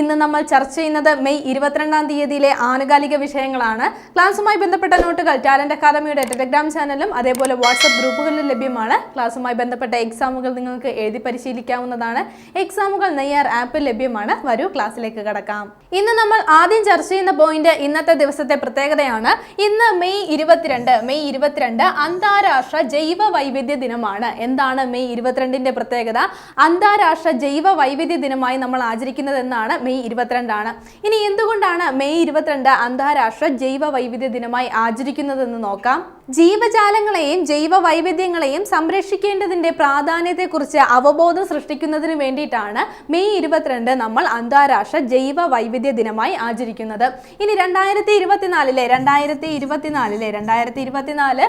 ഇന്ന് നമ്മൾ ചർച്ച ചെയ്യുന്നത് മെയ് ഇരുപത്തിരണ്ടാം തീയതിയിലെ ആനുകാലിക വിഷയങ്ങളാണ്. ക്ലാസ്സുമായി ബന്ധപ്പെട്ട നോട്ടുകൾ ടാലന്റ് അക്കാദമിയുടെ ടെലഗ്രാം ചാനലും അതേപോലെ വാട്സപ്പ് ഗ്രൂപ്പുകളിലും ലഭ്യമാണ്. ക്ലാസ്സുമായി ബന്ധപ്പെട്ട എക്സാമുകൾ നിങ്ങൾക്ക് എഴുതി പരിശീലിക്കാവുന്നതാണ്. എക്സാമുകൾ നെയ്യാർ ആപ്പിൽ ലഭ്യമാണ്. വരൂ ക്ലാസ്സിലേക്ക് കടക്കാം. ഇന്ന് നമ്മൾ ആദ്യം ചർച്ച ചെയ്യുന്ന പോയിന്റ് ഇന്നത്തെ ദിവസത്തെ പ്രത്യേകതയാണ്. ഇന്ന് മെയ് ഇരുപത്തിരണ്ട് മെയ് ഇരുപത്തിരണ്ട് അന്താരാഷ്ട്ര ജൈവ വൈവിധ്യ ദിനമാണ്. എന്താണ് മെയ് ഇരുപത്തിരണ്ടിന്റെ പ്രത്യേകത? അന്താരാഷ്ട്ര ജൈവ വൈവിധ്യ ദിനമായി നമ്മൾ ആചരിക്കുന്നത് എന്നാണ് മെയ് ഇരുപത്തിരണ്ടാണ്. ഇനി എന്തുകൊണ്ടാണ് മെയ് ഇരുപത്തിരണ്ട് അന്താരാഷ്ട്ര ജൈവ വൈവിധ്യ ദിനമായി ആചരിക്കുന്നതെന്ന് നോക്കാം. ജീവജാലങ്ങളെയും ജൈവ വൈവിധ്യങ്ങളെയും സംരക്ഷിക്കേണ്ടതിന്റെ പ്രാധാന്യത്തെക്കുറിച്ച് അവബോധം സൃഷ്ടിക്കുന്നതിന് വേണ്ടിയിട്ടാണ് മെയ് ഇരുപത്തിരണ്ട് നമ്മൾ അന്താരാഷ്ട്ര ജൈവ വൈവിധ്യ ദിനമായി ആചരിക്കുന്നത്. ഇനി രണ്ടായിരത്തി ഇരുപത്തിനാലിലെ രണ്ടായിരത്തി ഇരുപത്തിനാലിലെ രണ്ടായിരത്തി ഇരുപത്തിനാല്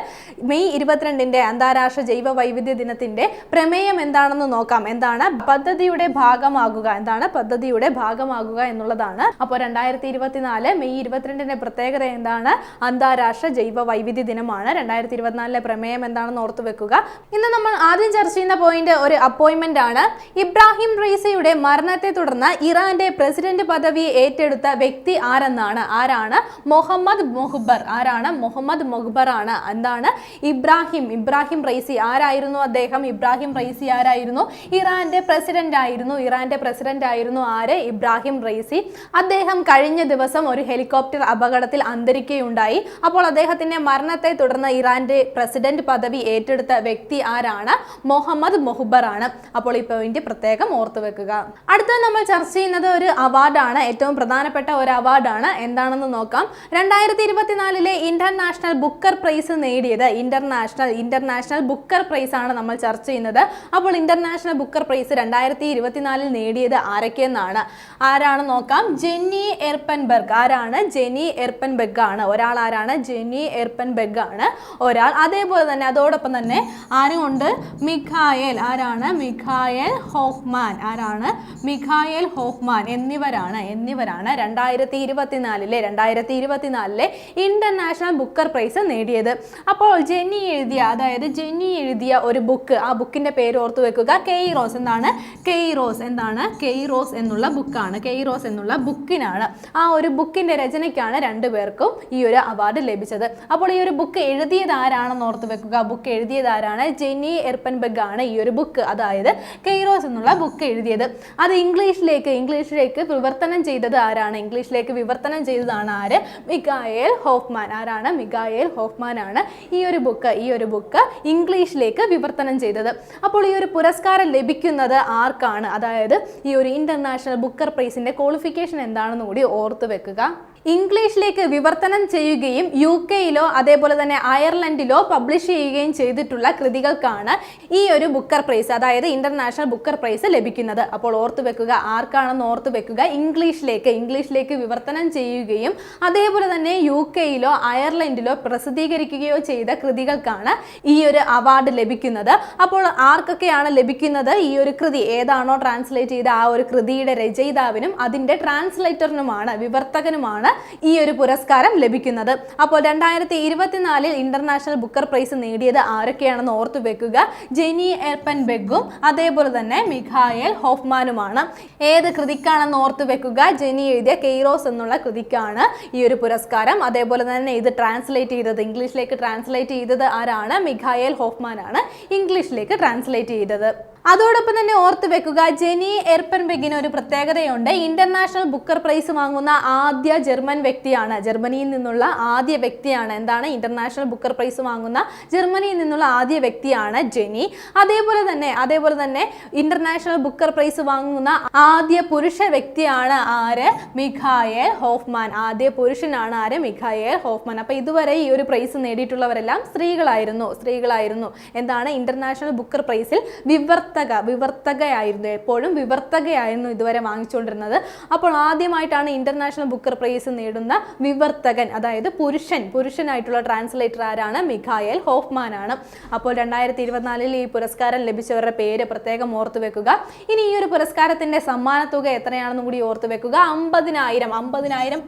മെയ് ഇരുപത്തിരണ്ടിന്റെ അന്താരാഷ്ട്ര ജൈവ വൈവിധ്യ ദിനത്തിന്റെ പ്രമേയം എന്താണെന്ന് നോക്കാം. എന്താണ്? പദ്ധതിയുടെ ഭാഗമാകുക. എന്താണ്? പദ്ധതിയുടെ ഭാഗമാകുക എന്നുള്ളതാണ്. അപ്പോൾ രണ്ടായിരത്തി ഇരുപത്തിനാല് മെയ് ഇരുപത്തിരണ്ടിന്റെ പ്രത്യേകത എന്താണ്? അന്താരാഷ്ട്ര ജൈവ വൈവിധ്യ ദിനമാണ്. രണ്ടായിരത്തി ഇരുപത്തിനാലിലെ പ്രമേയം എന്താണെന്ന് ഓർത്തു വെക്കുക. ഇന്ന് നമ്മൾ ആദ്യം ചർച്ച ചെയ്യുന്ന പോയിന്റ് ഒരു അപ്പോയിന്റ്മെന്റ് ആണ്. ഇബ്രാഹിം റീസയുടെ മരണത്തെ തുടർന്ന് ഇറാന്റെ പ്രസിഡന്റ് പദവി ഏറ്റെടുത്ത വ്യക്തി ആരെന്നാണ്? ആരാണ്? മുഹമ്മദ് മൊഹബർ. ആരാണ്? മുഹമ്മദ് മൊഹബർ ആണ്. എന്താണ്? ഇബ്രാഹിം. ഇബ്രാഹിം റൈസി ആരായിരുന്നു അദ്ദേഹം? ഇബ്രാഹിം റൈസി ആരായിരുന്നു? ഇറാന്റെ പ്രസിഡന്റ് ആയിരുന്നു. ഇറാന്റെ പ്രസിഡന്റ് ആയിരുന്നു ആര്? ഇബ്രാഹിം റൈസി അദ്ദേഹം കഴിഞ്ഞ ദിവസം ഒരു ഹെലികോപ്റ്റർ അപകടത്തിൽ അന്തരിക്കുകയുണ്ടായി. അപ്പോൾ അദ്ദേഹത്തിന്റെ മരണത്തെ തുടർന്ന് ഇറാന്റെ പ്രസിഡന്റ് പദവി ഏറ്റെടുത്ത വ്യക്തി ആരാണ്? മുഹമ്മദ് മൊഹബർ ആണ്. അപ്പോൾ ഈ പോയിന്റ് പ്രത്യേകം ഓർത്തു വെക്കുക. അടുത്ത നമ്മൾ ചർച്ച ചെയ്യുന്നത് ഒരു അവാർഡാണ് ഏറ്റവും പ്രധാനപ്പെട്ട ഒരു അവാർഡാണ് എന്താണെന്ന് നോക്കാം. രണ്ടായിരത്തി ഇരുപത്തിനാലിലെ ഇന്റർനാഷണൽ ബുക്കർ പ്രൈസ് നേടിയത് ഇന്റർനാഷണൽ ഇന്റർനാഷണൽ ബുക്കർ പ്രൈസ് ആണ് നമ്മൾ ചർച്ച ചെയ്യുന്നത്. അപ്പോൾ ഇന്റർനാഷണൽ ബുക്കർ പ്രൈസ് രണ്ടായിരത്തി ഇരുപത്തിനാലിൽ നേടിയത് ആരൊക്കെയെന്നാണ്? ആരാണ് നോക്കാം? Jenny Erpenbeck. ആരാണ്? ജെനി എർപ്പൻബെഗ് ആണ്. ഒരാൾ ആരാണ്? ജെനി എർപ്പൻബെഗ് ആണ് ഒരാൾ. അതേപോലെ തന്നെ അതോടൊപ്പം തന്നെ ആരുമുണ്ട്? മിഖായൽ. ആരാണ്? മിഖായൽ ഹോഹ്മാൻ ആരാണ്? മിഖായൽ ഹോഹ്മാൻ എന്നിവരാണ് എന്നിവരാണ് രണ്ടായിരത്തി ഇരുപത്തിനാലിലെ രണ്ടായിരത്തി ഇരുപത്തിനാലിലെ ഇന്റർനാഷണൽ ബുക്കർ പ്രൈസ് നേടിയത്. അപ്പോൾ ജെന്നി എഴുതിയ അതായത് ജെന്നി എഴുതിയ ഒരു ബുക്ക് ആ ബുക്കിന്റെ പേര് ഓർത്ത് വെക്കുക. കെയ്റോസ്. എന്താണ്? കെയ്റോസ്. എന്താണ്? കെയ്റോസ് എന്നുള്ള ബുക്കാണ്. കെയ്റോസ് എന്നുള്ള ബുക്കിനാണ്. ആ ഒരു ബുക്കിന്റെ രചനയ്ക്കാണ് രണ്ടുപേർക്കും ഈ ഒരു അവാർഡ് ലഭിച്ചത്. അപ്പോൾ ഈ ഒരു ബുക്ക് എഴുതിയത് ആരാണെന്ന് ഓർത്ത് വെക്കുക. ബുക്ക് എഴുതിയത് ആരാണ്? ജെനി എർപ്പൻബെഗ് ആണ് ഈ ഒരു ബുക്ക് അതായത് കെയ്റോസ് എന്നുള്ള ബുക്ക് എഴുതിയത്. അത് ഇംഗ്ലീഷിലേക്ക് ഇംഗ്ലീഷിലേക്ക് വിവർത്തനം ചെയ്തത് ആരാണ്? ഇംഗ്ലീഷിലേക്ക് വിവർത്തനം ചെയ്തതാണ് ആര്? Michael Hofmann. ആരാണ്? മിഗായേൽ ഹോഫ്മാൻ ആണ് ഈ ഒരു ബുക്ക് ഈ ഒരു ബുക്ക് ഇംഗ്ലീഷിലേക്ക് വിവർത്തനം ചെയ്തത്. അപ്പോൾ ഈ ഒരു പുരസ്കാരം ലഭിക്കുന്നത് ആർക്കാണ്? അതായത് ഈ ഒരു ഇന്റർനാഷണൽ ബുക്കർ പ്രൈസിന്റെ ക്വാളിഫിക്കേഷൻ എന്താണെന്ന് കൂടി ഓർത്ത് വെക്കുക. ഇംഗ്ലീഷിലേക്ക് വിവർത്തനം ചെയ്യുകയും യു കെയിലോ അതേപോലെ തന്നെ അയർലൻഡിലോ പബ്ലിഷ് ചെയ്യുകയും ചെയ്തിട്ടുള്ള കൃതികൾക്കാണ് ഈ ഒരു ബുക്കർ പ്രൈസ് അതായത് ഇന്റർനാഷണൽ ബുക്കർ പ്രൈസ് ലഭിക്കുന്നത്. അപ്പോൾ ഓർത്തു വെക്കുക ആർക്കാണെന്ന് ഓർത്തു വെക്കുക ഇംഗ്ലീഷിലേക്ക് ഇംഗ്ലീഷിലേക്ക് വിവർത്തനം ചെയ്യുകയും അതേപോലെ തന്നെ യു കെയിലോ അയർലൻഡിലോ പ്രസിദ്ധീകരിക്കുകയോ ചെയ്ത കൃതികൾക്കാണ് ഈ ഒരു അവാർഡ് ലഭിക്കുന്നത്. അപ്പോൾ ആർക്കൊക്കെയാണ് ലഭിക്കുന്നത് ഈ ഒരു കൃതി? ഏതാണോ ട്രാൻസ്ലേറ്റ് ചെയ്ത ആ ഒരു കൃതിയുടെ രചയിതാവിനും അതിന്റെ ട്രാൻസ്ലേറ്ററിനുമാണ് വിവർത്തകനുമാണ് ഈ ഒരു പുരസ്കാരം ലഭിക്കുന്നത്. അപ്പോൾ രണ്ടായിരത്തി ഇരുപത്തിനാലിൽ ഇന്റർനാഷണൽ ബുക്കർ പ്രൈസ് നേടിയത് ആരൊക്കെയാണെന്ന് ഓർത്തു വെക്കുക. ജെനി എൽപ്പൻ ബെഗും അതേപോലെ തന്നെ മിഖായൽ ഹോഫ്മാനുമാണ്. ഏത് കൃതിക്കാണെന്ന് ഓർത്തു വെക്കുക. ജെനി എഴുതിയ കെയ്റോസ് എന്നുള്ള കൃതിക്കാണ് ഈ ഒരു പുരസ്കാരം. അതേപോലെ തന്നെ ഇത് ട്രാൻസ്ലേറ്റ് ചെയ്തത് ഇംഗ്ലീഷിലേക്ക് ട്രാൻസ്ലേറ്റ് ചെയ്തത് ആരാണ്? മിഖായൽ ഹോഫ്മാൻ ആണ് ഇംഗ്ലീഷിലേക്ക് ട്രാൻസ്ലേറ്റ് ചെയ്തത്. അതോടൊപ്പം തന്നെ ഓർത്ത് വെക്കുക ജെനി എർപ്പൻബെഗിന് ഒരു പ്രത്യേകതയുണ്ട്. ഇന്റർനാഷണൽ ബുക്കർ പ്രൈസ് വാങ്ങുന്ന ആദ്യ ജർമ്മൻ വ്യക്തിയാണ്. ജർമ്മനിയിൽ നിന്നുള്ള ആദ്യ വ്യക്തിയാണ്. എന്താണ്? ഇന്റർനാഷണൽ ബുക്കർ പ്രൈസ് വാങ്ങുന്ന ജർമ്മനിയിൽ നിന്നുള്ള ആദ്യ വ്യക്തിയാണ് ജെനി. അതേപോലെ തന്നെ അതേപോലെ തന്നെ ഇന്റർനാഷണൽ ബുക്കർ പ്രൈസ് വാങ്ങുന്ന ആദ്യ പുരുഷ വ്യക്തിയാണ് ആര്? Michael Hofmann. ആദ്യ പുരുഷനാണ് ആര്? Michael Hofmann. അപ്പൊ ഇതുവരെ ഈ ഒരു പ്രൈസ് നേടിയിട്ടുള്ളവരെല്ലാം സ്ത്രീകളായിരുന്നു. സ്ത്രീകളായിരുന്നു. എന്താണ്? ഇന്റർനാഷണൽ ബുക്കർ പ്രൈസിൽ വിവർത്തനം വിവർത്തക വിവർത്തകയായിരുന്നു എപ്പോഴും വിവർത്തകയായിരുന്നു ഇതുവരെ വാങ്ങിച്ചുകൊണ്ടിരുന്നത്. അപ്പോൾ ആദ്യമായിട്ടാണ് ഇന്റർനാഷണൽ ബുക്കർ പ്രൈസ് നേടുന്ന വിവർത്തകൻ അതായത് പുരുഷൻ പുരുഷനായിട്ടുള്ള ട്രാൻസ്ലേറ്റർ ആരാണ്? മിഖായൽ ഹോഫ്മാൻ ആണ് അപ്പോൾ രണ്ടായിരത്തി ഇരുപത്തിനാലിൽ ഈ പുരസ്കാരം ലഭിച്ചവരുടെ പേര് പ്രത്യേകം ഓർത്തു വെക്കുക. ഇനി ഈ ഒരു പുരസ്കാരത്തിന്റെ സമ്മാന തുക എത്രയാണെന്നും കൂടി ഓർത്തു വെക്കുക. അമ്പതിനായിരം അമ്പതിനായിരം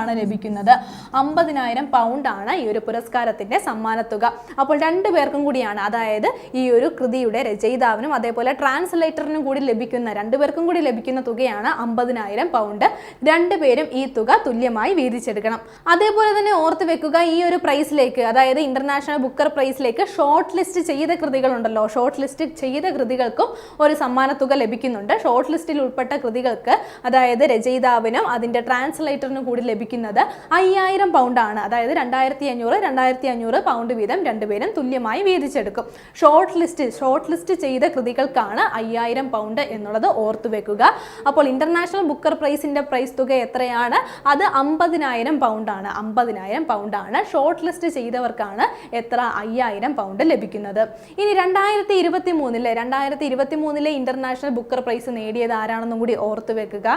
ആണ് ലഭിക്കുന്നത്. അമ്പതിനായിരം ആണ് ഈ ഒരു പുരസ്കാരത്തിന്റെ സമ്മാനത്തുക. അപ്പോൾ രണ്ടു പേർക്കും കൂടിയാണ് അതായത് ഈ ഒരു കൃതിയുടെ രചയിതാവിനും അതേപോലെ ട്രാൻസ്ലേറ്ററിനും കൂടി ലഭിക്കുന്ന രണ്ടുപേർക്കും കൂടി ലഭിക്കുന്ന തുകയാണ് അമ്പതിനായിരം പൗണ്ട് രണ്ടുപേരും ഈ തുക തുല്യമായി വീതിച്ചെടുക്കണം. അതേപോലെ തന്നെ ഓർത്ത് വെക്കുക ഈ ഒരു പ്രൈസിലേക്ക് അതായത് ഇന്റർനാഷണൽ ബുക്കർ പ്രൈസിലേക്ക് ഷോർട്ട് ലിസ്റ്റ് ചെയ്ത കൃതികളുണ്ടല്ലോ. ഷോർട്ട് ലിസ്റ്റ് ചെയ്ത കൃതികൾക്കും ഒരു സമ്മാന തുക ലഭിക്കുന്നുണ്ട് ഷോർട്ട് ലിസ്റ്റിൽ ഉൾപ്പെട്ട കൃതികൾക്ക് അതായത് രചയിതാവിനും അതിന്റെ ട്രാൻസ്ലേറ്ററിനും കൂടി ലഭിക്കുന്നത് അയ്യായിരം പൗണ്ട് ആണ്. അതായത് രണ്ടായിരത്തി അഞ്ഞൂറ് രണ്ടായിരത്തി അഞ്ഞൂറ് പൗണ്ട് വീതം രണ്ടുപേരും തുല്യമായി വീതിച്ചെടുക്കും. ഷോർട്ട് ലിസ്റ്റ് ഷോർട്ട് ലിസ്റ്റ് ചെയ്ത കൃതികൾക്കാണ് അയ്യായിരം പൗണ്ട് എന്നുള്ളത് ഓർത്തു വെക്കുക. അപ്പോൾ ഇന്റർനാഷണൽ ബുക്കർ പ്രൈസിന്റെ പ്രൈസ് തുക എത്രയാണ്? അത് അമ്പതിനായിരം പൗണ്ടാണ് അമ്പതിനായിരം പൗണ്ട് ആണ്. ഷോർട്ട് ലിസ്റ്റ് ചെയ്തവർക്കാണ് എത്ര അയ്യായിരം പൗണ്ട് ലഭിക്കുന്നത്. ഇനി രണ്ടായിരത്തി ഇരുപത്തി മൂന്നിലെ രണ്ടായിരത്തി ഇരുപത്തി മൂന്നിലെ ഇന്റർനാഷണൽ ബുക്കർ പ്രൈസ് നേടിയത് ആരാണെന്നും കൂടി ഓർത്തു വെക്കുക.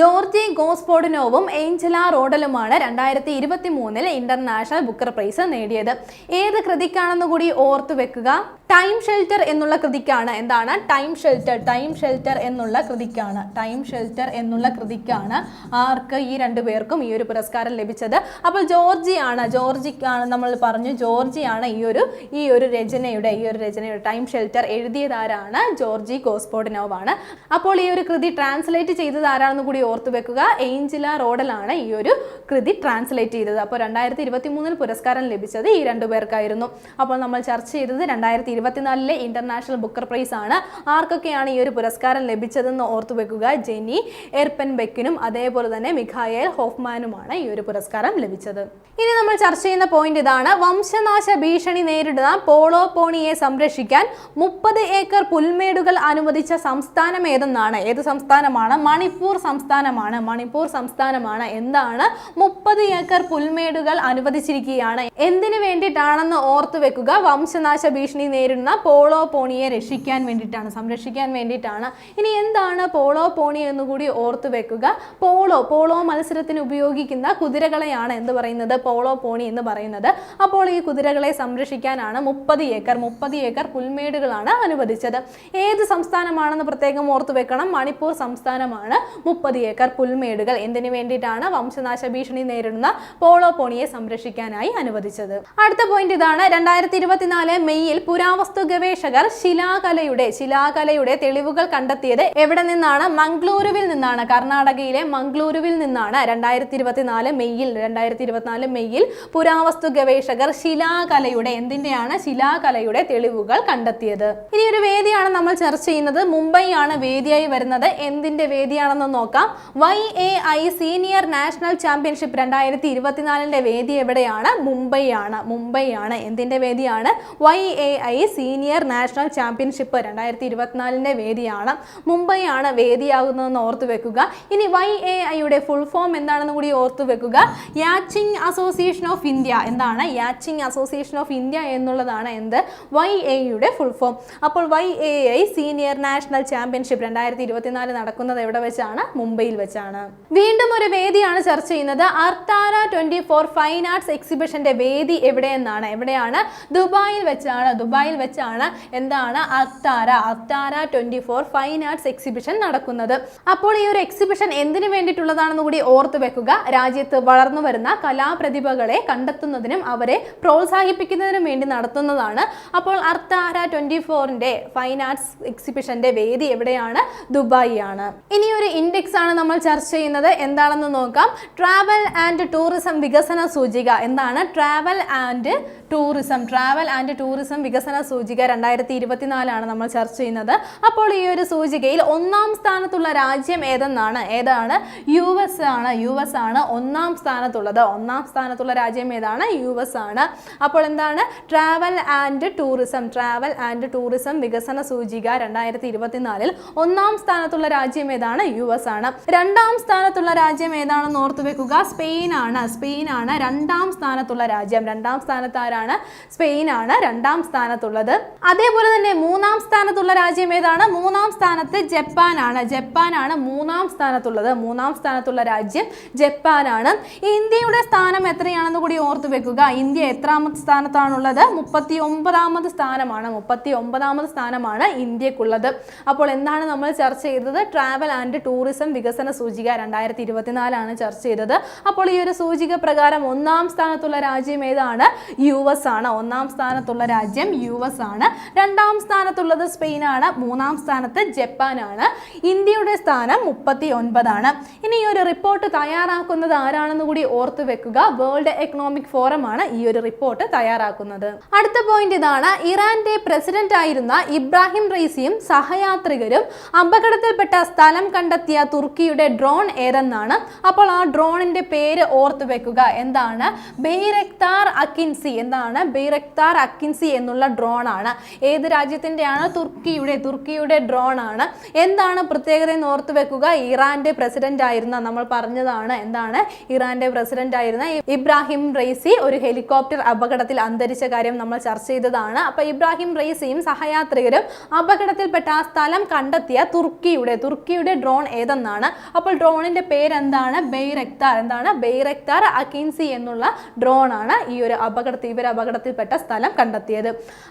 ജോർജി ഗോസ്പോഡിനോവും ഏഞ്ചല റോഡലുമാണ് രണ്ടായിരത്തി ഇരുപത്തി മൂന്നിലെ ഇന്റർനാഷണൽ ബുക്കർ പ്രൈസ് നേടിയത്. ഏത് കൃതിക്കാണെന്ന് കൂടി ഓർത്തു വെക്കുക. ടൈം ഷെൽറ്റർ എന്നുള്ള കൃതിക്കാണ്. എന്താണ്? ടൈം ഷെൽറ്റർ ടൈം ഷെൽറ്റർ എന്നുള്ള കൃതിക്കാണ്. ടൈം ഷെൽറ്റർ എന്നുള്ള കൃതിക്കാണ് ആർക്ക് ഈ രണ്ടു പേർക്കും ഈ ഒരു പുരസ്കാരം ലഭിച്ചത്. അപ്പോൾ ജോർജിയാണ് ജോർജിക്കാണ് നമ്മൾ പറഞ്ഞു. ജോർജിയാണ് ഈ ഒരു ഈ ഒരു രചനയുടെ ഈ ഒരു രചനയുടെ ടൈം ഷെൽറ്റർ എഴുതിയതാരാണ് ജോർജി ഗോസ്പോഡിനോവ് ആണ്. അപ്പോൾ ഈ ഒരു കൃതി ട്രാൻസ്ലേറ്റ് ചെയ്തത് ആരാണെന്ന് കൂടി ഓർത്തു വെക്കുക. ഏഞ്ചില റോഡലാണ് ഈ ഒരു കൃതി ട്രാൻസ്ലേറ്റ് ചെയ്തത്. അപ്പോൾ രണ്ടായിരത്തി ഇരുപത്തി മൂന്നിൽ പുരസ്കാരം ലഭിച്ചത് ഈ രണ്ടു പേർക്കായിരുന്നു. അപ്പോൾ നമ്മൾ ചർച്ച ചെയ്തത് രണ്ടായിരത്തി ഇരുപത്തിനാലിലെ ഇന്റർനാഷണൽ ബുക്കർ പ്രൈസ് ആണ്. ആർക്കൊക്കെയാണ് ഈ ഒരു പുരസ്കാരം ലഭിച്ചതെന്ന് ഓർത്തു വെക്കുക. ജെനി എർപ്പൻ ബെക്കിനും അതേപോലെ തന്നെ മിഖായേൽ ഹോഫ്മാനുമാണ് ഈ ഒരു പുരസ്കാരം ലഭിച്ചത്. ഇനി നമ്മൾ ചർച്ച ചെയ്യുന്ന പോയിന്റ് ഇതാണ്. വംശനാശ ഭീഷണി നേരിടുന്ന പോളോ പോണിയെ സംരക്ഷിക്കാൻ മുപ്പത് ഏക്കർ പുൽമേടുകൾ അനുവദിച്ച സംസ്ഥാനം ഏതെന്നാണ്? ഏത് സംസ്ഥാനമാണ്? മണിപ്പൂർ സംസ്ഥാനമാണ്. മണിപ്പൂർ സംസ്ഥാനമാണ്. എന്താണ്? മുപ്പത് ഏക്കർ പുൽമേടുകൾ അനുവദിച്ചിരിക്കുകയാണ്. എന്തിനു വേണ്ടിയിട്ടാണെന്ന് ഓർത്തു വെക്കുക. വംശനാശ ഭീഷണി നേരിടുന്ന പോളോ പോണിയെ രക്ഷിക്കാൻ വേണ്ടിയിട്ടാണ് സംരക്ഷിക്കാൻ വേണ്ടിയിട്ടാണ്. ഇനി എന്താണ് പോളോ പോണി എന്നുകൂടി ഓർത്തു വെക്കുക. പോളോ പോളോ മത്സരത്തിന് ഉപയോഗിക്കുന്ന കുതിരകളെയാണ് എന്ത് പറയുന്നത്? പോളോ പോണി എന്ന് പറയുന്നത്. അപ്പോൾ ഈ കുതിരകളെ സംരക്ഷിക്കാനാണ് മുപ്പത് ഏക്കർ മുപ്പത് ഏക്കർ പുൽമേടുകളാണ് അനുവദിച്ചത്. ഏത് സംസ്ഥാനമാണെന്ന് പ്രത്യേകം ഓർത്തു വെക്കണം. മണിപ്പൂർ സംസ്ഥാനമാണ് മുപ്പത് ഏക്കർ പുൽമേടുകൾ. എന്തിനു വേണ്ടിയിട്ടാണ് വംശനാശ ഭീഷണി നേരിടുന്ന പോളോ പോണിയെ സംരക്ഷിക്കാനായി അനുവദിച്ചത്? അടുത്ത പോയിന്റ് ഇതാണ്. രണ്ടായിരത്തി ഇരുപത്തിനാല് മെയ്യിൽ പുരാവസ്തു ഗവേഷകർ ശിലാകലയുടെ ശിലാകലയുടെ തെളിവുകൾ കണ്ടെത്തിയത് എവിടെ നിന്നാണ്? മംഗ്ലൂരുവിൽ നിന്നാണ്. കർണാടകയിലെ മംഗ്ലൂരുവിൽ നിന്നാണ്. രണ്ടായിരത്തി ഇരുപത്തിനാല് മെയ്യിൽ രണ്ടായിരത്തി ഇരുപത്തിനാല് മെയ്യിൽ പുരാവസ്തു ഗവേഷകർ ശിലാകലയുടെ എന്തിന്റെയാണ്? ശിലാകലയുടെ തെളിവുകൾ കണ്ടെത്തിയത്. ഇനി ഒരു വേദിയാണ് നമ്മൾ ചർച്ച ചെയ്യുന്നത്. മുംബൈ ആണ് വേദിയായി വരുന്നത്. എന്തിന്റെ വേദിയാണെന്ന് നോക്കാം. Y A I senior national championship രണ്ടായിരത്തി ഇരുപത്തിനാലിന്റെ വേദി എവിടെയാണ്? മുംബൈ ആണ് മുംബൈ ആണ് എന്തിന്റെ വേദിയാണ്? Y A I senior national championship രണ്ടായിരത്തി ഇരുപത്തിനാലിന്റെ വേദിയാണ്. മുംബൈ ആണ് വേദിയാകുന്നതെന്ന് ഓർത്തു വെക്കുക. ഇനി വൈ എ ഐയുടെ ഫുൾ ഫോം എന്താണെന്ന് കൂടി ഓർത്തു വെക്കുക. യാച്ചിങ് അസോസിയേഷൻ ഓഫ് ഇന്ത്യ എന്താണ്? യാച്ചിങ് അസോസിയേഷൻ ഓഫ് ഇന്ത്യ എന്നുള്ളതാണ് എന്ത്? വൈ എയുടെ ഫുൾ ഫോം അപ്പോൾ Y A I senior national championship രണ്ടായിരത്തി ഇരുപത്തിനാല് നടക്കുന്നത് എവിടെ വെച്ചാണ്? മുംബൈയിൽ വെച്ചാണ്. വീണ്ടും ഒരു വേദിയാണ് ചർച്ച ചെയ്യുന്നത്. അർത്താര ട്വന്റി ഫോർ ഫൈൻ ആർട്സ് എക്സിബിഷന്റെ വേദി എവിടെയെന്നാണ്? എവിടെയാണ്? ദുബായിൽ വെച്ചാണ്. ദുബായിൽ വെച്ചാണ്. എന്താണ്? അർത്താര അർത്താര twenty four fine arts exhibition നടക്കുന്നത്. അപ്പോൾ ഈ ഒരു എക്സിബിഷൻ എന്തിനു വേണ്ടിയിട്ടുള്ളതാണെന്ന് കൂടി ഓർത്തു വെക്കുക. രാജ്യത്ത് വളർന്നു വരുന്ന കലാപ്രതിഭകളെ കണ്ടെത്തുന്നതിനും അവരെ പ്രോത്സാഹിപ്പിക്കുന്നതിനും വേണ്ടി നടത്തുന്നതാണ്. അപ്പോൾ അർത്താര ട്വന്റി ഫോറിന്റെ ഫൈൻ ആർട്സ് എക്സിബിഷന്റെ വേദി എവിടെയാണ്? ദുബായി ആണ് ഇനി ഒരു ഇൻഡെക്സ് ആണ് നമ്മൾ ചർച്ച ചെയ്യുന്നത്. എന്താണെന്ന് നോക്കാം. ട്രാവൽ ആൻഡ് ടൂറിസം വികസന സൂചിക. എന്താണ്? Travel and tourism travel and tourism വികസന സൂചിക രണ്ടായിരത്തി ഇരുപത്തിനാലാണ് നമ്മൾ ചർച്ച ചെയ്യുന്നത്. അപ്പോൾ ഈ ഒരു സൂചികയിൽ ഒന്നാം സ്ഥാനത്തുള്ള രാജ്യം ഏതെന്നാണ്? ഏതാണ്? യു എസ് ആണ്. യു എസ് ആണ് ഒന്നാം സ്ഥാനത്തുള്ളത്. ഒന്നാം സ്ഥാനത്തുള്ള രാജ്യം ഏതാണ്? യു എസ് ആണ്. അപ്പോൾ എന്താണ്? Travel and tourism travel and tourism വികസന സൂചിക രണ്ടായിരത്തി ഇരുപത്തിനാലിൽ ഒന്നാം സ്ഥാനത്തുള്ള രാജ്യം ഏതാണ്? യു എസ് ആണ്. രണ്ടാം സ്ഥാനത്തുള്ള രാജ്യം ഏതാണെന്ന് ഓർത്തു വെക്കുക? സ്പെയിൻ ആണ്. സ്പെയിൻ ആണ് രണ്ടാം സ്ഥാനത്തുള്ള രാജ്യം. രണ്ടാം സ്ഥാനത്ത് ആരാണ്? സ്പെയിൻ ആണ് രണ്ടാം സ്ഥാനത്തുള്ളത്. അതേപോലെ തന്നെ മൂന്നാം സ്ഥാനം സ്ഥാനത്തുള്ള രാജ്യം ഏതാണ്? മൂന്നാം സ്ഥാനത്ത് ജപ്പാനാണ്. ജപ്പാനാണ് മൂന്നാം സ്ഥാനത്തുള്ളത്. മൂന്നാം സ്ഥാനത്തുള്ള രാജ്യം ജപ്പാനാണ്. ഇന്ത്യയുടെ സ്ഥാനം എത്രയാണെന്ന് കൂടി ഓർത്തു വെക്കുക. ഇന്ത്യ എത്രാമത്തെ സ്ഥാനത്താണുള്ളത്? മുപ്പത്തി ഒമ്പതാമത് സ്ഥാനമാണ്. മുപ്പത്തി ഒമ്പതാമത് സ്ഥാനമാണ് ഇന്ത്യക്കുള്ളത്. അപ്പോൾ എന്താണ് നമ്മൾ ചർച്ച ചെയ്തത്? ട്രാവൽ ആൻഡ് ടൂറിസം വികസന സൂചിക രണ്ടായിരത്തി ഇരുപത്തിനാലാണ് ചർച്ച ചെയ്തത്. അപ്പോൾ ഈ ഒരു സൂചിക പ്രകാരം ഒന്നാം സ്ഥാനത്തുള്ള രാജ്യം ഏതാണ്? യു എസ് ആണ്. ഒന്നാം സ്ഥാനത്തുള്ള രാജ്യം യു എസ് ആണ്. രണ്ടാം സ്ഥാനത്തുള്ളത് സ്പെയിനാണ്. മൂന്നാം സ്ഥാനത്ത് ജപ്പാനാണ്. ഇന്ത്യയുടെ സ്ഥാനം മുപ്പത്തി ഒൻപതാണ് ഇനി ഈ ഒരു റിപ്പോർട്ട് തയ്യാറാക്കുന്നത് ആരാണെന്ന് കൂടി ഓർത്തു വെക്കുക. വേൾഡ് എക്കണോമിക് ഫോറം ആണ് ഈ ഒരു റിപ്പോർട്ട് തയ്യാറാക്കുന്നത്. അടുത്ത പോയിന്റ് ഇതാണ്. ഇറാന്റെ പ്രസിഡന്റ് ആയിരുന്ന ഇബ്രാഹിം റൈസിയും സഹയാത്രികരും അപകടത്തിൽപ്പെട്ട സ്ഥലം കണ്ടെത്തിയ തുർക്കിയുടെ ഡ്രോൺ ഏതെന്നാണ്? അപ്പോൾ ആ ഡ്രോണിന്റെ പേര് ഓർത്തു വെക്കുക. എന്താണ്? ബെയ്റക്താർ അക്കിൻസി. എന്താണ്? ബെയ്റക്താർ അക്കിൻസി എന്നുള്ള ഡ്രോൺ ആണ് ഏത് രാജ്യത്തിന്റെയാണ്? തുർക്കിയുടെ തുർക്കിയുടെ ഡ്രോൺ ആണ്. എന്താണ് പ്രത്യേകത എന്ന് ഓർത്ത് വെക്കുക? ഇറാന്റെ പ്രസിഡന്റ് ആയിരുന്ന നമ്മൾ പറഞ്ഞതാണ് എന്താണ്? ഇറാന്റെ പ്രസിഡന്റ് ആയിരുന്ന ഇബ്രാഹിം റൈസി ഒരു ഹെലികോപ്റ്റർ അപകടത്തിൽ അന്തരിച്ച കാര്യം നമ്മൾ ചർച്ച ചെയ്തതാണ്. അപ്പൊ ഇബ്രാഹിം റൈസിയും സഹയാത്രികരും അപകടത്തിൽപ്പെട്ട ആ സ്ഥലം കണ്ടെത്തിയ തുർക്കിയുടെ തുർക്കിയുടെ ഡ്രോൺ ഏതെന്നാണ്? അപ്പോൾ ഡ്രോണിന്റെ പേരെന്താണ്? ബെയ്റക്താർ എന്താണ്? ബെയ്റക്താർ അക്കിൻസി എന്നുള്ള ഡ്രോൺ ആണ് ഈ ഒരു അപകട തീവ്ര അപകടത്തിൽപ്പെട്ട സ്ഥലം കണ്ടെത്തിയത്.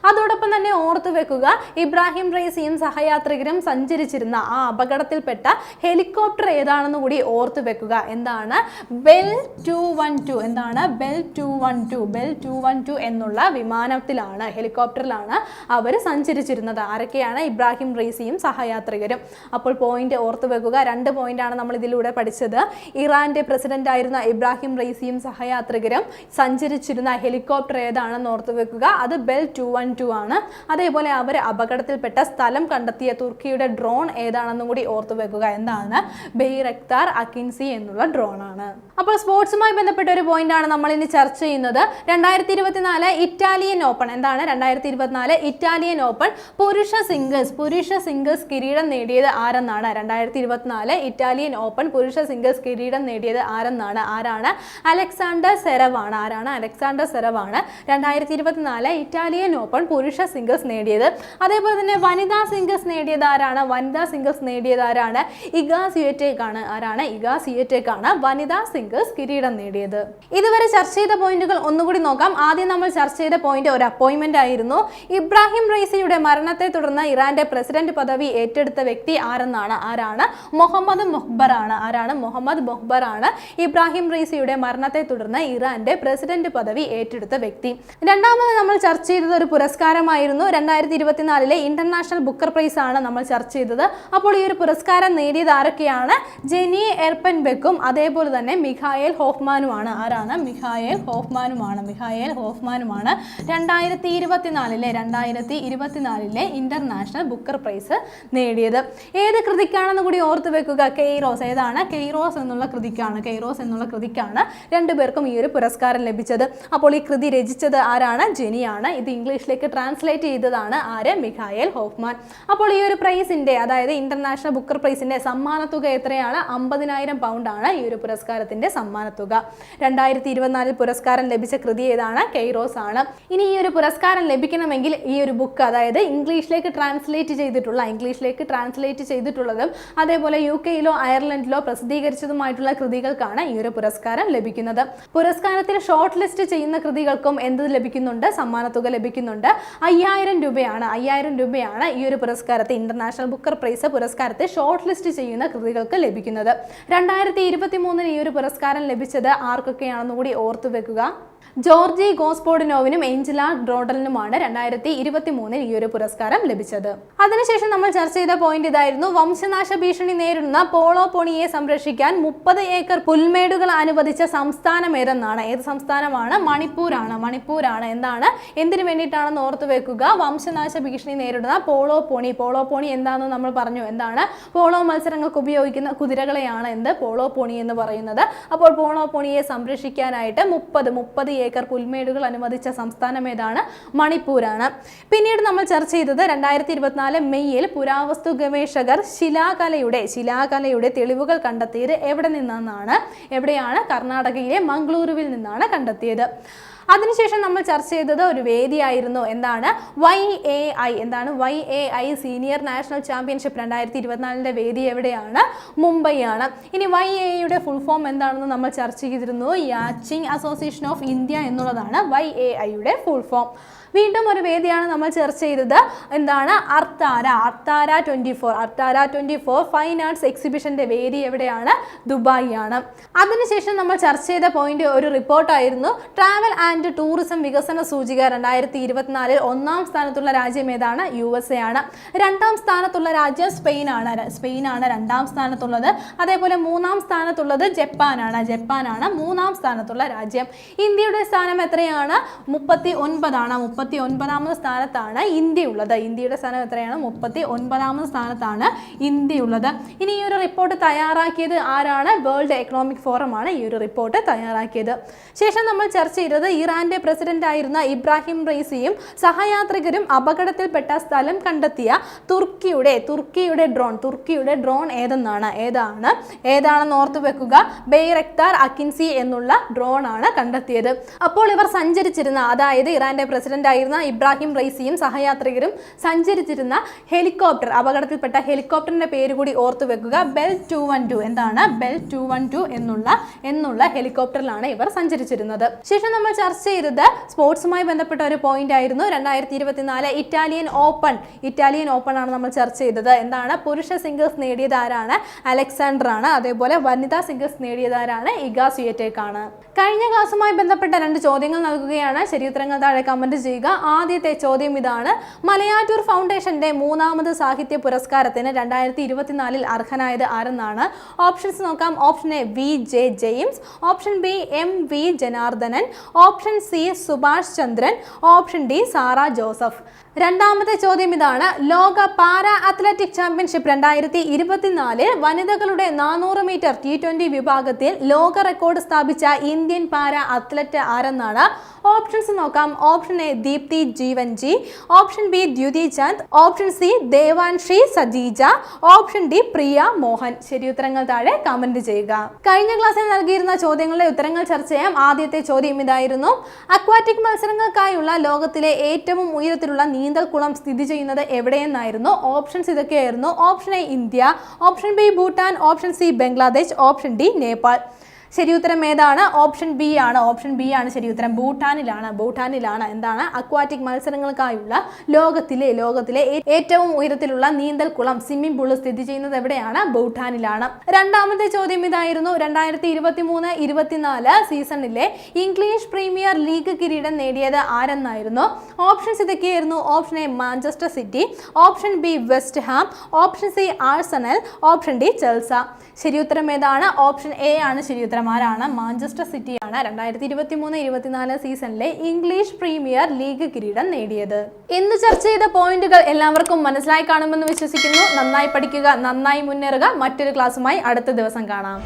അതോടൊപ്പം തന്നെ ഓർത്തു വെക്കുക ഇബ്രാഹിം റൈസിയും സഹയാത്രികരും സഞ്ചരിച്ചിരുന്ന ആ അപകടത്തിൽപ്പെട്ട ഹെലികോപ്റ്റർ ഏതാണെന്ന് കൂടി ഓർത്തു വെക്കുക. എന്താണ്? ബെൽ ടു വൺ ടു എന്താണ്? Bell two one two Bell two one two എന്നുള്ള വിമാനത്തിലാണ് ഹെലികോപ്റ്ററിലാണ് അവർ സഞ്ചരിച്ചിരുന്നത്. ആരൊക്കെയാണ്? ഇബ്രാഹിം റൈസിയും സഹയാത്രികരും. അപ്പോൾ പോയിന്റ് ഓർത്തു വെക്കുക. രണ്ട് പോയിന്റാണ് നമ്മൾ ഇതിലൂടെ പഠിച്ചത്. ഇറാന്റെ പ്രസിഡന്റ് ആയിരുന്ന ഇബ്രാഹിം റൈസിയും സഹയാത്രികരും സഞ്ചരിച്ചിരുന്ന ഹെലികോപ്റ്റർ ഏതാണെന്ന് ഓർത്തു വെക്കുക. അത് ബെൽ ടു വൺ ടു ആണ്. അതേപോലെ അവർ അപകടത്തിൽപ്പെട്ട സ്ഥലം കണ്ടെത്തിയ തുർക്കിയുടെ ഡ്രോൺ ഏതാണെന്നും കൂടി ഓർത്തു വെക്കുക. എന്താണ്? ബെയ്റക്താർ അക്കിൻസി എന്നുള്ള ഡ്രോൺ ആണ് അപ്പോൾ സ്പോർട്സുമായി ബന്ധപ്പെട്ട ഒരു പോയിന്റ് ആണ് നമ്മൾ ഇനി ചർച്ച ചെയ്യുന്നത്. രണ്ടായിരത്തി ഇരുപത്തിനാല് ഇറ്റാലിയൻ ഓപ്പൺ. എന്താണ്? രണ്ടായിരത്തി ഇരുപത്തിനാല് ഇറ്റാലിയൻ ഓപ്പൺ. പുരുഷ സിംഗിൾസ്. പുരുഷ സിംഗിൾസ് കിരീടം നേടിയത് ആരെന്നാണ്? രണ്ടായിരത്തി ഇരുപത്തിനാല് ഇറ്റാലിയൻ ഓപ്പൺ. പുരുഷ സിംഗിൾസ് കിരീടം നേടിയത് ആരെന്നാണ്? ആരാണ്? അലക്സാണ്ടർ സെറവാണ് ആരാണ്? അലക്സാണ്ടർ സെറവാണ് രണ്ടായിരത്തി ഇരുപത്തിനാല് ഇറ്റാലിയൻ ഓപ്പൺ. പുരുഷ സിംഗിൾസ് നേടിയത്. അതേപോലെ തന്നെ വനിതാ സിംഗിൾസ് നേടിയതാരാണ്? വനിതാ സിംഗിൾസ് നേടിയത് ആരാണ് ഇഗാ സിയറ്റേക്കാണ് ആരാണ്? ഇഗാ സിയറ്റേക്കാണ് വനിതാ സിംഗിൾസ് കിരീടം നേടിയത്. ഇതുവരെ ചർച്ച ചെയ്ത പോയിന്റുകൾ ഒന്നുകൂടി നോക്കാം. ആദ്യം നമ്മൾ ചർച്ച ചെയ്ത പോയിന്റ് ഒരു അപ്പോയിന്റ്മെന്റ് ആയിരുന്നു. ഇബ്രാഹിം റൈസിയുടെ മരണത്തെ തുടർന്ന് ഇറാന്റെ പ്രസിഡന്റ് പദവി ഏറ്റെടുത്ത വ്യക്തി ആരെന്നാണ്? ആരാണ്? മുഹമ്മദ് മൊഹ്ബർ ആണ് ആരാണ്? മുഹമ്മദ് മൊഹ്ബർ ആണ് ഇബ്രാഹിം റൈസിയുടെ മരണത്തെ തുടർന്ന് ഇറാന്റെ പ്രസിഡന്റ് പദവി ഏറ്റെടുത്ത വ്യക്തി. രണ്ടാമത് നമ്മൾ ചർച്ച ചെയ്തത് ഒരു പുരസ്കാരമായിരുന്നു. രണ്ടായിരത്തി ഇരുപത്തിനാലിലെ ഇന്റർനാഷണൽ ബുക്കർ പ്രൈസ് ആണ് നമ്മൾ ചർച്ച ചെയ്തത്. അപ്പോൾ ഈ ഒരു പുരസ്കാരം നേടിയത് ആരൊക്കെയാണ്? ജെനി എർപ്പൻ ബെക്കും അതേപോലെ തന്നെ മിഖായേൽ ഹോഫ്മാനുമാണ്. ആരാണ്? മിഖായേൽ ഹോഫ്മാനുമാണ്. മിഖായേൽ ഹോഫ്മാനുമാണ് രണ്ടായിരത്തി ഇരുപത്തിനാലിലെ രണ്ടായിരത്തി ഇരുപത്തിനാലിലെ ഇന്റർനാഷണൽ ബുക്കർ പ്രൈസ് നേടിയത്. ഏത് കൃതിക്കാണെന്ന് കൂടി ഓർത്ത് വെക്കുക. കെയ്റോസ്. ഏതാണ്? കെയ്റോസ് എന്നുള്ള കൃതിക്കാണ്. കെയ്റോസ് എന്നുള്ള കൃതിക്കാണ് രണ്ടുപേർക്കും ഈ ഒരു പുരസ്കാരം ലഭിച്ചത്. അപ്പോൾ ഈ കൃതി രചിച്ചത് ആരാണ്? ജെനിയാണ്. ഇത് ഇംഗ്ലീഷിലേക്ക് ട്രാൻസ്ലേറ്റ് ചെയ്തതാണ് ആര്? Michael Hofmann. അപ്പോൾ ഈ ഒരു പ്രൈസിന്റെ അതായത് ഇന്റർനാഷണൽ ബുക്കർ പ്രൈസിന്റെ സമ്മാനത്തുക എത്രയാണ്? അമ്പതിനായിരം ആണ് ഈ ഒരു പുരസ്കാരത്തിന്റെ സമ്മാനത്തുക. രണ്ടായിരത്തി ഇരുപത്തിനാലിൽ പുരസ്കാരം ലഭിച്ച കൃതി ഏതാണ്? കെയ്റോസ് ആണ്. ഇനി ഈ ഒരു പുരസ്കാരം ലഭിക്കണമെങ്കിൽ ഈ ഒരു ബുക്ക് അതായത് ഇംഗ്ലീഷിലേക്ക് ട്രാൻസ്ലേറ്റ് ചെയ്തിട്ടുള്ള ഇംഗ്ലീഷിലേക്ക് ട്രാൻസ്ലേറ്റ് ചെയ്തിട്ടുള്ളതും അതേപോലെ യു കെയിലോ അയർലൻഡിലോ പ്രസിദ്ധീകരിച്ചതുമായിട്ടുള്ള കൃതികൾക്കാണ് ഈ ഒരു പുരസ്കാരം ലഭിക്കുന്നത്. പുരസ്കാരത്തിൽ ഷോർട്ട് ലിസ്റ്റ് ചെയ്യുന്ന കൃതികൾക്കും എന്ത് ലഭിക്കുന്നുണ്ട്? സമ്മാനത്തുക ലഭിക്കുന്നുണ്ട്. അയ്യായിരം രൂപയാണ്. അയ്യായിരം രൂപയാണ് ഈ ഒരു പുരസ്കാരത്തെ ഇന്റർനാഷണൽ ബുക്കർ പ്രൈസ് പുരസ്കാരത്തെ ഷോർട്ട് ലിസ്റ്റ് ചെയ്യുന്ന കൃതികൾക്ക് ലഭിക്കുന്നത്. രണ്ടായിരത്തി ഇരുപത്തി മൂന്നിന് ഈ ഒരു പുരസ്കാരം ലഭിച്ചത് ആർക്കൊക്കെയാണെന്ന് കൂടി ഓർത്തു വെക്കുക. ജോർജി ഗോസ്പോഡിനോവിനും ഏഞ്ചല ഡ്രോഡലിനുമാണ് രണ്ടായിരത്തി ഇരുപത്തി മൂന്നിൽ ഈ ഒരു പുരസ്കാരം ലഭിച്ചത്. അതിനുശേഷം നമ്മൾ ചർച്ച ചെയ്ത പോയിന്റ് ഇതായിരുന്നു. വംശനാശ ഭീഷണി നേരിടുന്ന പോളോ പൊണിയെ സംരക്ഷിക്കാൻ മുപ്പത് ഏക്കർ പുൽമേടുകൾ അനുവദിച്ച സംസ്ഥാനം ഏതെന്നാണ്? ഏത് സംസ്ഥാനമാണ്? മണിപ്പൂരാണ്. മണിപ്പൂരാണ്. എന്താണ്? എന്തിനു വേണ്ടിയിട്ടാണെന്ന് ഓർത്തു വെക്കുക. വംശനാശ ഭീഷണി നേരിടുന്ന പോളോ പോണി. പോളോ പോണി എന്താണെന്ന് നമ്മൾ പറഞ്ഞു. എന്താണ്? പോളോ മത്സരങ്ങൾക്ക് ഉപയോഗിക്കുന്ന കുതിരകളെയാണ് എന്ത്? പോളോ പോണി എന്ന് പറയുന്നത്. അപ്പോൾ പോളോ പോണിയെ സംരക്ഷിക്കാനായിട്ട് മുപ്പത് മുപ്പത് ഏക്കർ പുൽമേടുകൾ അനുവദിച്ച സംസ്ഥാനം ഏതാണ്? മണിപ്പൂരാണ്. പിന്നീട് നമ്മൾ ചർച്ച ചെയ്തത് രണ്ടായിരത്തി ഇരുപത്തിനാല് മെയ്യിൽ പുരാവസ്തു ഗവേഷകർ ശിലാകലയുടെ ശിലാകലയുടെ തെളിവുകൾ കണ്ടെത്തിയത് എവിടെ നിന്നാണ്? എവിടെയാണ്? കർണാടകയിലെ മംഗളൂരുവിൽ നിന്നാണ് കണ്ടെത്തിയത്. അതിനുശേഷം നമ്മൾ ചർച്ച ചെയ്തത് ഒരു വേദിയായിരുന്നു. എന്താണ്? വൈ എ ഐ എന്താണ്? Y A I senior national championship രണ്ടായിരത്തി ഇരുപത്തിനാലിന്റെ വേദി എവിടെയാണ്? മുംബൈ ആണ് ഇനി വൈ എ യുടെ ഫുൾ ഫോം എന്താണെന്ന് നമ്മൾ ചർച്ച ചെയ്തിരുന്നു. യാച്ചിങ് അസോസിയേഷൻ ഓഫ് ഇന്ത്യ എന്നുള്ളതാണ് വൈ എ ഐയുടെ ഫുൾ ഫോം വീണ്ടും ഒരു വേദിയാണ് നമ്മൾ ചർച്ച ചെയ്തത്. എന്താണ്? അർത്താര അർത്താര ട്വന്റി ഫോർ അർത്താര ട്വന്റി ഫോർ ഫൈൻ ആർട്സ് എക്സിബിഷന്റെ വേദി എവിടെയാണ്? ദുബായ് ആണ് അതിനുശേഷം നമ്മൾ ചർച്ച ചെയ്ത പോയിന്റ് ഒരു റിപ്പോർട്ടായിരുന്നു ട്രാവൽ ആൻഡ് ടൂറിസം വികസന സൂചിക രണ്ടായിരത്തി ഇരുപത്തിനാലിൽ ഒന്നാം സ്ഥാനത്തുള്ള രാജ്യം ഏതാണ്? യു എസ് എ ആണ്. രണ്ടാം സ്ഥാനത്തുള്ള രാജ്യം സ്പെയിൻ ആണ്. രണ്ടാം സ്ഥാനത്തുള്ളത്. അതേപോലെ മൂന്നാം സ്ഥാനത്തുള്ളത് ജപ്പാനാണ് ജപ്പാനാണ് മൂന്നാം സ്ഥാനത്തുള്ള രാജ്യം. ഇന്ത്യയുടെ സ്ഥാനം എത്രയാണ്? മുപ്പത്തി ഒൻപതാണ് മുപ്പത്തി ഒൻപതാമത് സ്ഥാനത്താണ് ഇന്ത്യ ഉള്ളത് ഇന്ത്യയുടെ സ്ഥാനം എത്രയാണ്? മുപ്പത്തി ഒൻപതാമത് സ്ഥാനത്താണ് ഇന്ത്യ ഉള്ളത് ഇനി ഈ ഒരു റിപ്പോർട്ട് തയ്യാറാക്കിയത് ആരാണ്? വേൾഡ് എക്കണോമിക് ഫോറം ആണ് ഈ ഒരു റിപ്പോർട്ട് തയ്യാറാക്കിയത്. ശേഷം നമ്മൾ ചർച്ച ചെയ്തത് ഇറാന്റെ പ്രസിഡന്റ് ആയിരുന്ന ഇബ്രാഹിം റൈസിയും സഹയാത്രികരും അപകടത്തിൽപ്പെട്ട സ്ഥലം കണ്ടെത്തിയ തുർക്കിയുടെ തുർക്കിയുടെ ഡ്രോൺ തുർക്കിയുടെ ഡ്രോൺ ഏതെന്നാണ്? ഏതാണ്? ഏതാണെന്ന് ഓർത്തു വെക്കുക. ബെയ്റക്താർ അക്കിൻസി എന്നുള്ള ഡ്രോൺ ആണ് കണ്ടെത്തിയത്. അപ്പോൾ ഇവർ സഞ്ചരിച്ചിരുന്ന അതായത് ഇറാന്റെ പ്രസിഡന്റ് ആയിരുന്ന ഇബ്രാഹിം റൈസിയും സഹയാത്രികരും സഞ്ചരിച്ചിരുന്ന ഹെലികോപ്റ്റർ അപകടത്തിൽപ്പെട്ട ഹെലികോപ്റ്ററിന്റെ പേര് കൂടി ഓർത്തു വെക്കുക. ബെൽ ടു വൺ ടു എന്താണ്? ബെൽ ടു വൺ ടു എന്നുള്ള എന്നുള്ള ഹെലികോപ്റ്ററിലാണ് ഇവർ സഞ്ചരിച്ചിരുന്നത്. ശേഷം നമ്മൾ ചർച്ച ചെയ്തത് സ്പോർട്സുമായി ബന്ധപ്പെട്ട ഒരു പോയിന്റ് ആയിരുന്നു. രണ്ടായിരത്തി ഇരുപത്തിനാല് ഇറ്റാലിയൻ ഓപ്പൺ. ഇറ്റാലിയൻ ഓപ്പൺ ആണ് നമ്മൾ ചർച്ച ചെയ്തത്. എന്താണ്? പുരുഷ സിംഗിൾസ് നേടിയത് ആരാണ് അലക്സാണ്ടർ ആണ് അതേപോലെ വനിതാ സിംഗിൾസ് നേടിയത് ആരാണ് ഇഗാ സുയറ്റേക്ക് ആണ് കഴിഞ്ഞ ക്ലാസ്സുമായി ബന്ധപ്പെട്ട രണ്ട് ചോദ്യങ്ങൾ നൽകുകയാണ്. ശരിയുത്തരങ്ങൾ താഴെ കമന്റ് ചെയ്യുക. ആദ്യത്തെ ചോദ്യം ഇതാണ്. മലയാറ്റൂർ ഫൗണ്ടേഷന്റെ മൂന്നാമത് സാഹിത്യ പുരസ്കാരത്തിന് രണ്ടായിരത്തി ഇരുപത്തിനാലിൽ അർഹനായത് ആരെന്നാണ്? ഓപ്ഷൻസ് നോക്കാം. Option A V J James option B M V Janardhanan option C Subhash Chandran option D Sarah Joseph. രണ്ടാമത്തെ ചോദ്യം ഇതാണ്. ലോക പാരാ അത്ലറ്റിക് ചാമ്പ്യൻഷിപ്പ് രണ്ടായിരത്തി ഇരുപത്തിനാലിൽ വനിതകളുടെ നാനൂറ് മീറ്റർ ടി ട്വന്റി വിഭാഗത്തിൽ ലോക റെക്കോർഡ് സ്ഥാപിച്ച ഇന്ത്യൻ പാരാ അത്ലറ്റ് ആരെന്നാണ്? ഓപ്ഷൻസ് നോക്കാം. Option A Deepthi Jeevanji option B Dutee Chand. Option C Devanshi Sajeeja. Option D Priya Mohan. ശരി ഉത്തരങ്ങൾ താഴെ കമന്റ് ചെയ്യുക. കഴിഞ്ഞ ക്ലാസ്സിൽ നൽകിയിരുന്ന ചോദ്യങ്ങളുടെ ഉത്തരങ്ങൾ ചർച്ച ചെയ്യാം. ആദ്യത്തെ ചോദ്യം ഇതായിരുന്നു. അക്വാറ്റിക് മത്സരങ്ങൾക്കായുള്ള ലോകത്തിലെ ഏറ്റവും ഉയരത്തിലുള്ള നീന്തൽക്കുളം സ്ഥിതി ചെയ്യുന്നത് എവിടെയെന്നായിരുന്നു? ഓപ്ഷൻസ് ഇതൊക്കെയായിരുന്നു. Option A India. Option B Bhutan. Option C Bangladesh. Option D Nepal. ശരി ഉത്തരം ഏതാണ്? ഓപ്ഷൻ ബി ആണ്. ഓപ്ഷൻ ബി ആണ് ശരിയുത്തരം. ഭൂട്ടാനിലാണ്. ഭൂട്ടാനിലാണ് എന്താണ്? അക്വാറ്റിക് മത്സരങ്ങൾക്കായുള്ള ലോകത്തിലെ ലോകത്തിലെ ഏറ്റവും ഉയരത്തിലുള്ള നീന്തൽ കുളം സ്വിമ്മിംഗ് പൂൾ സ്ഥിതി ചെയ്യുന്നത് എവിടെയാണ്? ഭൂട്ടാനിലാണ്. രണ്ടാമത്തെ ചോദ്യം ഇതായിരുന്നു. രണ്ടായിരത്തി ഇരുപത്തി മൂന്ന് ഇരുപത്തിനാല് സീസണിലെ ഇംഗ്ലീഷ് പ്രീമിയർ ലീഗ് കിരീടം നേടിയത് ആരെന്നായിരുന്നു? ഓപ്ഷൻസ് ഇതൊക്കെയായിരുന്നു. Option A Manchester City. Option B West Ham. Option C Arsenal. Option D Chelsea. ശരിയുത്തരം ഏതാണ്? ഓപ്ഷൻ എ ആണ് ശരി ഉത്തരം ആരാണ് മാഞ്ചസ്റ്റർ സിറ്റിയാണ് രണ്ടായിരത്തി ഇരുപത്തി മൂന്ന് ഇരുപത്തിനാല് സീസണിലെ ഇംഗ്ലീഷ് പ്രീമിയർ ലീഗ് കിരീടം നേടിയത്. ഇന്ന് ചർച്ച ചെയ്ത പോയിന്റുകൾ എല്ലാവർക്കും മനസ്സിലായി കാണുമെന്ന് വിശ്വസിക്കുന്നു. നന്നായി പഠിക്കുക നന്നായി മുന്നേറുക. മറ്റൊരു ക്ലാസ്സുമായി അടുത്ത ദിവസം കാണാം.